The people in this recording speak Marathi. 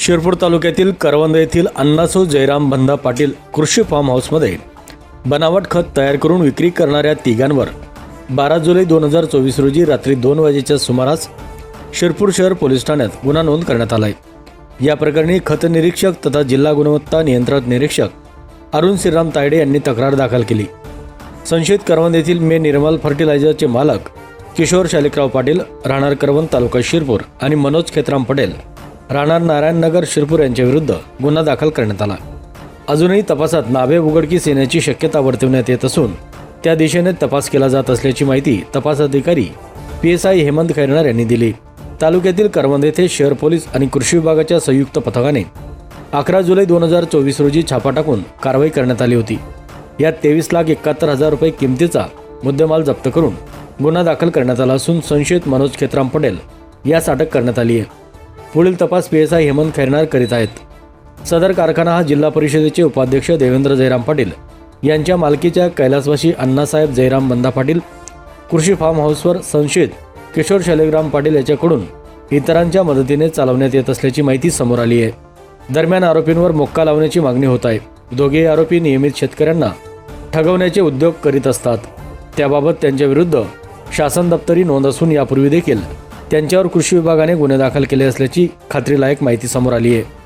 शिरपूर तालुक्यातील करवंद येथील अण्णासो जयराम बंधा पाटील कृषी फार्म हाऊसमध्ये बनावट खत तयार करून विक्री करणाऱ्या तिघांवर बारा जुलै दोन हजार चोवीस रोजी रात्री दोन वाजेच्या सुमारास शिरपूर शहर पोलीस ठाण्यात गुन्हा नोंद करण्यात आला आहे या प्रकरणी खत निरीक्षक तथा जिल्हा गुणवत्ता नियंत्रण निरीक्षक अरुण श्रीराम तायडे यांनी तक्रार दाखल केली. संशयित करवंद येथील मे निर्मल फर्टिलायझरचे मालक किशोर शालिकराव पाटील राहणार करवंद तालुका शिरपूर आणि मनोज खेत्राम पटेल राहणार नारायणनगर शिरपूर यांच्याविरुद्ध गुन्हा दाखल करण्यात आला. अजूनही तपासात नावे उघडकीस येण्याची शक्यता वर्तवण्यात येत असून त्या दिशेने तपास केला जात असल्याची माहिती तपास अधिकारी P S I Hemant Khairnar यांनी दिली. तालुक्यातील करवंद येथे शहर पोलीस आणि कृषी विभागाच्या संयुक्त पथकाने अकरा जुलै दोन हजार चोवीस रोजी छापा टाकून कारवाई करण्यात आली होती. यात तेवीस लाख एकाहत्तर हजार रुपये किमतीचा मुद्देमाल जप्त करून गुन्हा दाखल करण्यात आला असून संशयित मनोज खेत्राम पटेल यास अटक करण्यात आली आहे. पुढील तपास P S I Hemant Khairnar करीत आहेत. सदर कारखाना हा जिल्हा परिषदेचे उपाध्यक्ष देवेंद्र जयराम पाटील यांच्या मालकीच्या कैलासवाशी अण्णासाहेब जयराम बंदा पाटील कृषी फार्म हाऊसवर संशयित किशोर शैलेग्राम पाटील याच्याकडून इतरांच्या मदतीने चालवण्यात येत असल्याची माहिती समोर आली आहे. दरम्यान आरोपींवर मोक्का लावण्याची मागणी होत आहे. दोघेही आरोपी नियमित शेतकऱ्यांना ठगवण्याचे उद्योग करीत असतात. त्याबाबत त्यांच्याविरुद्ध शासन दप्तरी नोंद असून यापूर्वी देखील त्यांच्यावर कृषी विभागाने गुन्हे दाखल केले असल्याची खात्रीलायक माहिती समोर आली आहे